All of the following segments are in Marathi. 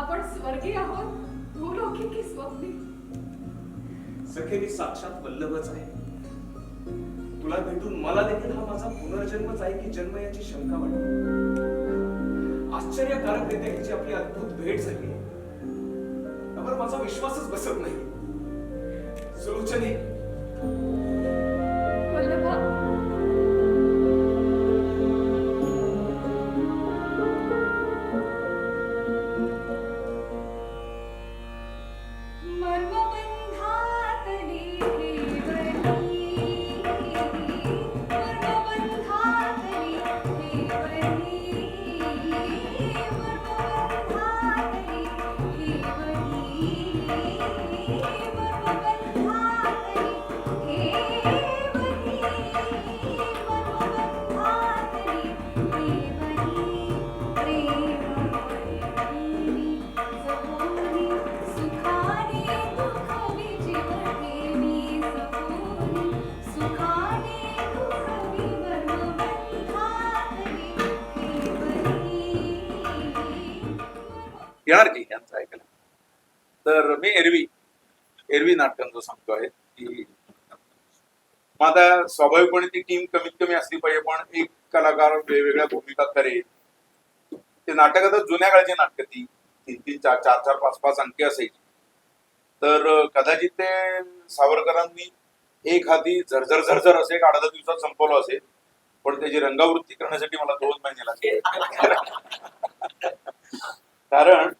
आपण स्वर्गी आहोत. भूलौकिकी स्वप्नी. सखे मी साक्षात वल्लभच आहे. तुला भेटून मला देखील हा माझा पुनर्जन्मच आहे की जन्म याची शंका वाटते. आश्चर्यकारक रीत्या हिची आपली अद्भुत भेट झाली. त्यावर माझा विश्वासच बसत नाही. सुलोचने मी एरवी एरवी नाटकांचं सांगतो आहे. की मग आता स्वाभाविकपणे ती टीम कमीत कमी असली पाहिजे पण एक कलाकार वेगवेगळ्या भूमिका करेल. ते नाटक आता जुन्या काळची नाटकं ती तीन तीन चार चार चार पाच पाच अंके असायची. तर कदाचित ते सावरकरांनी एक हाती झरझर झरझर असे एक अर्धा दिवसात संपवलं असेल पण त्याची रंगावृत्ती करण्यासाठी मला दोन महिने लागले. कारण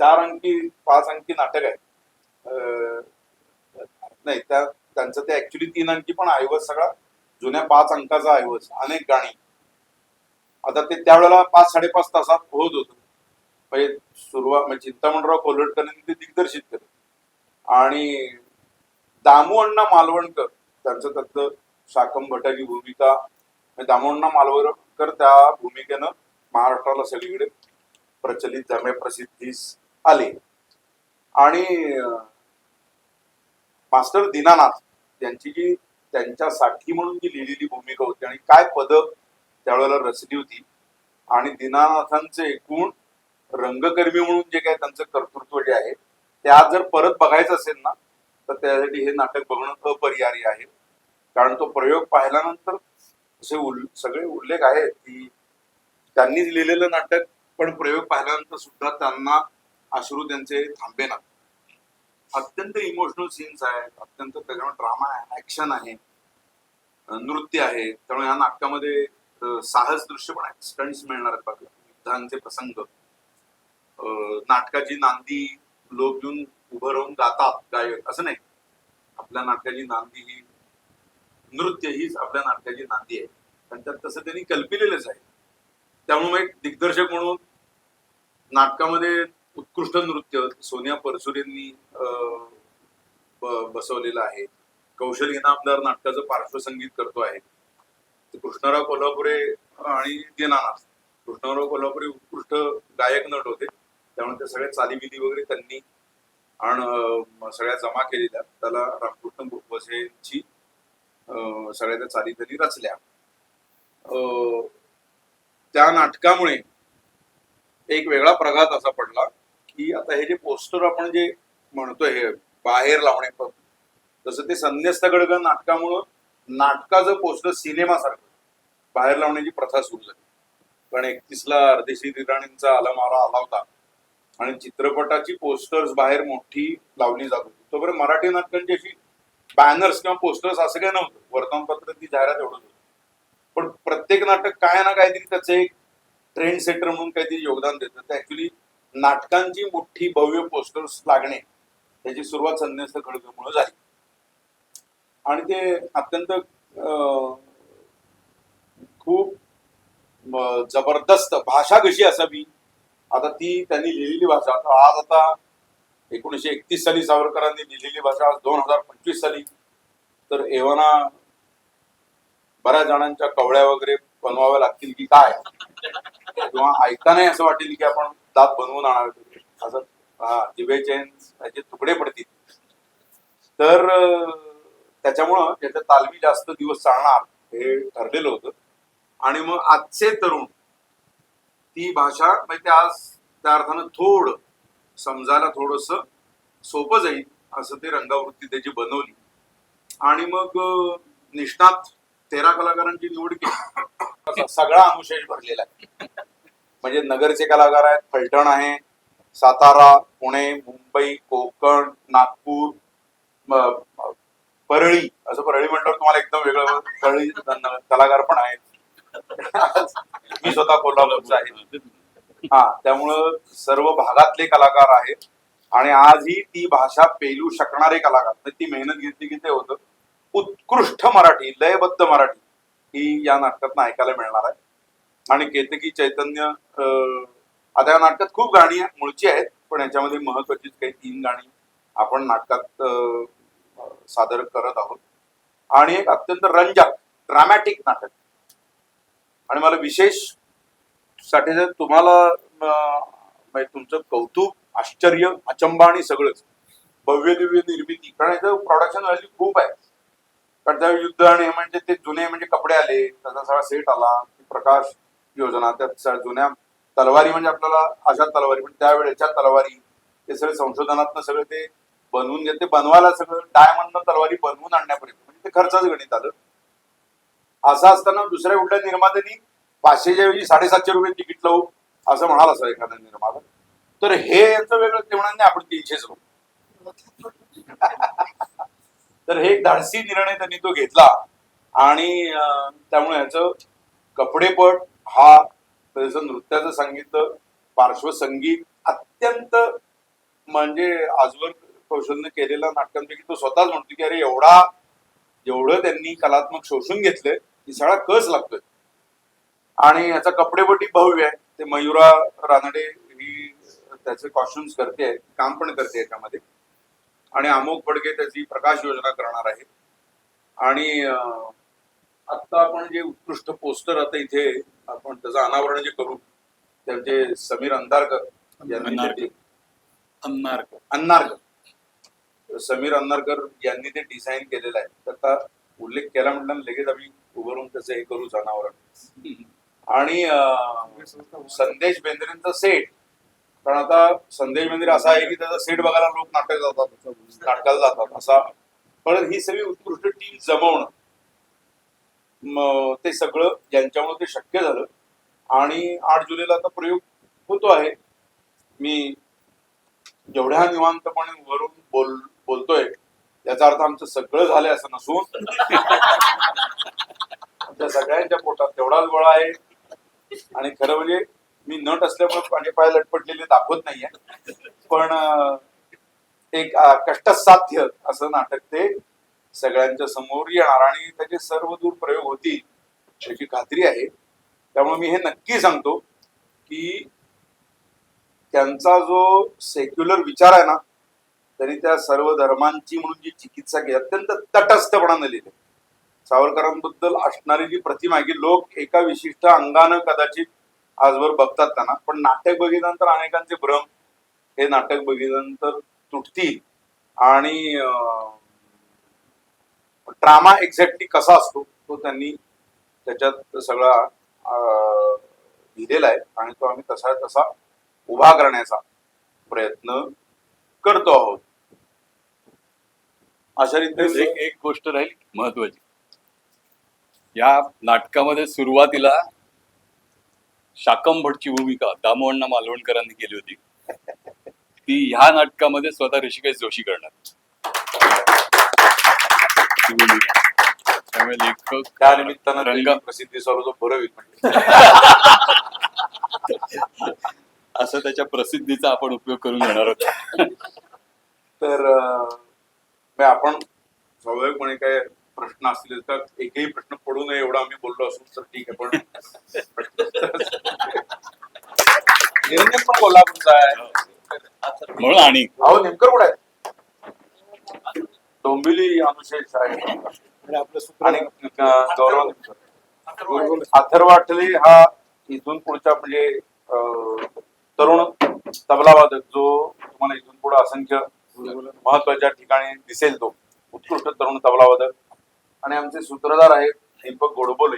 चार अंकी पाच अंकी नाटक आहे अं, नाही त्या त्यांचं ते ऍक्च्युली तीन अंकी पण ऐवज सगळा. जुन्या पाच अंकाचा ऐवज अनेक गाणी. आता ते त्यावेळेला पाच साडेपाच तासात होत होत. म्हणजे सुरुवात म्हणजे चिंतामणराव कोलटकरांनी ते दिग्दर्शित केलं. आणि दामू अण्णा मालवणकर त्यांचं त्यातलं शाकम भटाची भूमिका दामू अण्णा मालवणकर त्या भूमिकेनं महाराष्ट्राला सगळीकडे प्रचलित झाले प्रसिद्धीस आले. आणि मास्टर दीनानाथ त्यांची जी त्यांच्यासाठी म्हणून जी लिहिलेली भूमिका होती आणि काय पद त्यावेळेला रचली होती आणि दीनानाथांचे एकूण रंगकर्मी म्हणून जे काय त्यांचं कर्तृत्व जे आहे ते आज जर परत बघायचं असेल ना तर त्यासाठी हे नाटक बघणं अपरिहार्य आहे. कारण तो प्रयोग पाहिल्यानंतर असे उल सगळे उल्लेख आहेत की त्यांनीच लिहिलेलं नाटक पण प्रयोग पाहिल्यानंतर सुद्धा त्यांना अश्रू त्यांचे थांबेना अत्यंत इमोशनल सीन्स आहेत अत्यंत त्याच्यामुळे ड्रामा आहे ऍक्शन आहे नृत्य आहे. त्यामुळे या नाटकामध्ये साहस दृश्य पण आहे स्टंट्स मिळणार आहेत बघा युद्धांचे प्रसंग. नाटकाची नांदी लोक घेऊन उभं राहून गातात गायक. असं नाही. आपल्या नाटकाची नांदी ही नृत्य हीच आपल्या नाटकाची नांदी आहे. पण त्यात तसं त्यांनी कल्पिलेलंच आहे. त्यामुळे एक दिग्दर्शक म्हणून नाटकामध्ये उत्कृष्ट नृत्य सोनिया परसुरेंनी अं, बसवलेलं आहे. कौशल इनामदार नाटकाचं पार्श्वसंगीत करतो आहे. कृष्णराव कोल्हापुरे आणि दीनानाथ कृष्णराव कोल्हापुरे उत्कृष्ट गायक नट होते. त्यामुळे त्या सगळ्या चालीविधी वगैरे त्यांनी आणि सगळ्या जमा केलेल्या. त्याला रामकृष्ण वसेंची अं, सगळ्या त्या चाली त्यांनी रचल्या. अं, त्या नाटकामुळे एक वेगळा प्रघात असा पडला. की आता हे जे पोस्टर आपण जे म्हणतोय हे बाहेर लावणे तसं ते संन्यस्त गडग नाटकामुळं नाटकाचं पोस्टर सिनेमासारखं बाहेर लावण्याची प्रथा सुरू झाली. कारण एकतीसला अर्देशी निराणींचा आलमारा आला होता आणि चित्रपटाची पोस्टर्स बाहेर मोठी लावली जात होती. तोपर्यंत मराठी नाटकांची अशी बॅनर्स किंवा पोस्टर्स असं काही नव्हतं. वर्तमानपत्र ती जाहिरात एवढंच होतं. पण प्रत्येक नाटक काय ना काहीतरी त्याचं एक ट्रेंड सेटर म्हणून काहीतरी योगदान देतं. ते ऍक्च्युली नाटकांची मोठी भव्य पोस्टर्स लागणे त्याची सुरुवात संन्यस्त खडकेमुळे झाली. आणि ते अत्यंत अं, खूप जबरदस्त भाषा कशी असावी आता ती त्यांनी लिहिलेली भाषा. आता आज आता एकोणीशे एकतीस साली सावरकरांनी लिहिलेली भाषा आज दोन हजार पंचवीस साली. तर एव्हाना बऱ्याच जणांच्या कवळ्या वगैरे बनवाव्या लागतील की काय? किंवा ऐकताना असं वाटेल की आपण दात बनवून आणावे असं दिव्याचे त्याचे तुकडे पडतील. तर त्याच्यामुळं याच्या तालमी जास्त दिवस चालणार हे ठरलेलं होतं. आणि मग आजचे तरुण ती भाषा म्हणजे ते आज त्या अर्थानं थोडं समजायला थोडस सोपं जाईल असं ते रंगावृत्ती त्याची बनवली. आणि मग निष्णात तेरा कलाकारांची निवड केली. असा सगळा अनुशेष भरलेला आहे. म्हणजे नगरचे कलाकार आहेत फलटण आहे सातारा पुणे मुंबई कोकण नागपूर परळी असं परळी म्हणतो तुम्हाला एकदम वेगळं परळी कलाकार पण आहेत. मी स्वतः कोल्हापूरचा आहे. हा त्यामुळं सर्व भागातले कलाकार आहेत. आणि आजही ती भाषा पेलू शकणारे कलाकार. म्हणजे ती मेहनत घेतली की ते होतं. उत्कृष्ट मराठी लयबद्ध मराठी ही या नाटकातून ऐकायला मिळणार आहे. आणि केतकी चैतन्य अं, आता या नाटकात खूप गाणी मूळची आहेत पण याच्यामध्ये महत्वाचीच काही तीन गाणी आपण नाटकात सादर करत आहोत. आणि एक अत्यंत रंजक ड्रामॅटिक नाटक. आणि मला विशेषसाठी जर तुम्हाला म्हणजे तुमचं कौतुक आश्चर्य अचंबा आणि सगळंच भव्य दिव्य निर्मिती कारण याचं प्रोडक्शन व्हॅल्यू खूप आहे. कारण त्या युद्ध आणि म्हणजे ते जुने म्हणजे कपडे आले त्याचा सगळा सेट आला प्रकाश योजना त्या जुन्या तलवारी म्हणजे आपल्याला अशा तलवारी पण त्यावेळेच्या तलवारी ते सगळे संशोधनातनं सगळं ते बनवून घेत ते बनवायला सगळं डायमंड तलवारी बनवून आणण्यापर्यंत म्हणजे ते खर्चाच गणित आलं. असं असताना दुसऱ्या कुठल्या निर्मात्यांनी पाचशेच्या ऐवजी साडेसातशे रुपये तिकीट लावू असं म्हणाल असं एखादा निर्माता. तर हे यांचं वेगळं ते म्हणाल नाही आपण तीनशेच लावू तर हे एक धाडसी निर्णय त्यांनी तो घेतला. आणि त्यामुळे ह्याचं कपडेपट हा जसं नृत्याचं संगीत पार्श्वसंगीत अत्यंत म्हणजे आजवर कौशलने केलेल्या नाटकांपैकी तो स्वतःच म्हणतो की अरे एवढा जेवढं त्यांनी कलात्मक शोषून घेतलंय की सगळा कस लागतोय? आणि याचा कपडेपटी भव्य आहे. ते मयुरा रानडे ही त्याचे कॉस्ट्युम्स करते काम पण करते याच्यामध्ये. आणि अमोक बडगे त्याची प्रकाश योजना करणार आहे. आणि आत्ता आपण जे उत्कृष्ट पोस्टर आता इथे आपण त्याचं अनावरण जे करू त्यांचे समीर अंधारकर यांनी अन्नारकर. समीर अन्नारकर यांनी ते डिझाईन केलेलं आहे. त्याचा उल्लेख केला म्हटलं लगेच आम्ही उभारून त्याचं हे करू अनावरण. आणि संदेश बेंद्रेंचा सेट कारण आता संदेश बेंद्रे असा आहे की त्याचा सेट बघायला लोक नाटक जातात नाटकाला जातात असा. पण ही सगळी उत्कृष्ट टीम जमवणं ते सगळं ज्यांच्यामुळे ते शक्य झालं. आणि आठ जुलैला आता प्रयोग होतो आहे. मी जेवढ्या निवांतपणे वरून बोल बोलतोय याचा अर्थ आमचं सगळं झालंय असं नसून. आमच्या सगळ्यांच्या पोटात तेवढाच गोळा आहे. आणि खरं म्हणजे मी नट असल्यामुळे माझे पाय लटपटलेले दाखवत नाहीये. पण एक कष्टसाध्य असं नाटक ते सगळ्यांच्या समोर येणार आणि त्याचे सर्व दूर प्रयोग होतील याची खात्री आहे. त्यामुळे मी हे नक्की सांगतो की त्यांचा जो सेक्युलर विचार आहे ना त्यांनी त्या सर्व धर्मांची म्हणून जी चिकित्सा केली अत्यंत तटस्थपणाने लिहिली सावरकरांबद्दल असणारी जी प्रतिमा आहे की लोक एका विशिष्ट अंगानं कदाचित आजवर बघतात त्यांना पण नाटक बघितल्यानंतर अनेकांचे भ्रम हे नाटक बघितल्यानंतर तुटतील. आणि ड्रामा एक्झॅक्टली कसा असतो तो त्यांनी त्याच्यात सगळा अं, लिहिलेला आहे आणि तो आम्ही तसा तसा उभा करण्याचा प्रयत्न करतो आहोत. अशा रीतीने एक एक गोष्ट राहील महत्वाची. या नाटकामध्ये सुरुवातीला शाकंभटची भूमिका दामोअण्णा मालवणकरांनी केली होती. ती ह्या नाटकामध्ये स्वतः ऋषिकेश जोशी करणार. त्यामुळे लेखक त्या निमित्तानं रंग प्रसिद्धी सर्व बरं होईल म्हणजे असं त्याच्या प्रसिद्धीचा आपण उपयोग करून घेणार आहोत. तर आपण स्वाभाविकपणे काय प्रश्न असतील तर एकही प्रश्न पडू नये एवढा आम्ही बोललो असू तर ठीक आहे पण निरंजन पण कोल्हापूरचा आहे. म्हणून आणि. अहो नेमकं कुठे आहे? डोंबिवली अनुशेष आहे आणि गौरव. अथर्व आठले हा इथून पुढचा म्हणजे तरुण तबलावादक जो तुम्हाला इथून पुढे असंख्य महत्त्वाच्या ठिकाणी दिसेल तो. उत्कृष्ट तरुण तबलावादक आणि आमचे सूत्रधार आहेत दीपक गोडबोले.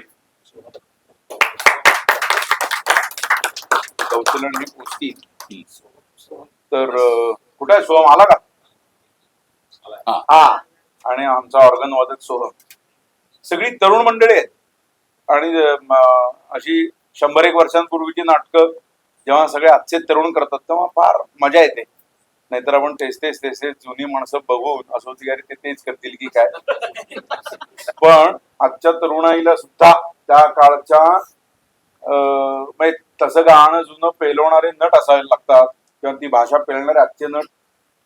कौशल्याने कुस्ती. तर कुठे आहे? सोहम आला का? हा. हा. आणि आमचा ऑर्गन वादक सोहम. सगळी तरुण मंडळी आहेत. आणि म- अशी शंभर एक वर्षांपूर्वीची नाटकं जेव्हा सगळे आजचे तरुण करतात तेव्हा फार मजा येते. नाहीतर आपण तेच तेच तेच तेच जुनी माणसं बघून असो ती ते तेच करतील की काय. पण आजच्या तरुणाईला सुद्धा त्या काळच्या अं, म्हणजे तसं गाणं जुनं पेलवणारे नट असायला लागतात. किंवा ती भाषा पेलणारे आजचे नट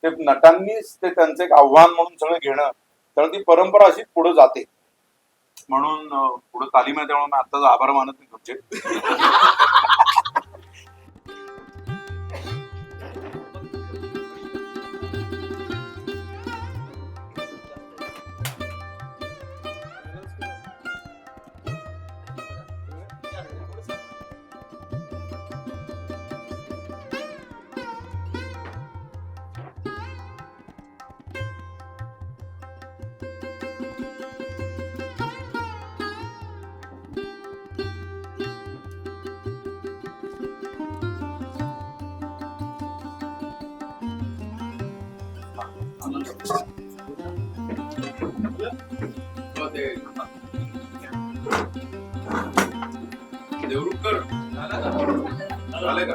ते नटांनीच ते त्यांचं एक आव्हान म्हणून सगळं घेणं कारण ती परंपरा अशीच पुढे जाते. म्हणून पुढे तालीम आहे त्यामुळे मी आत्ताच आभार मानत नाही तुमचे. देवरुखकर झाले का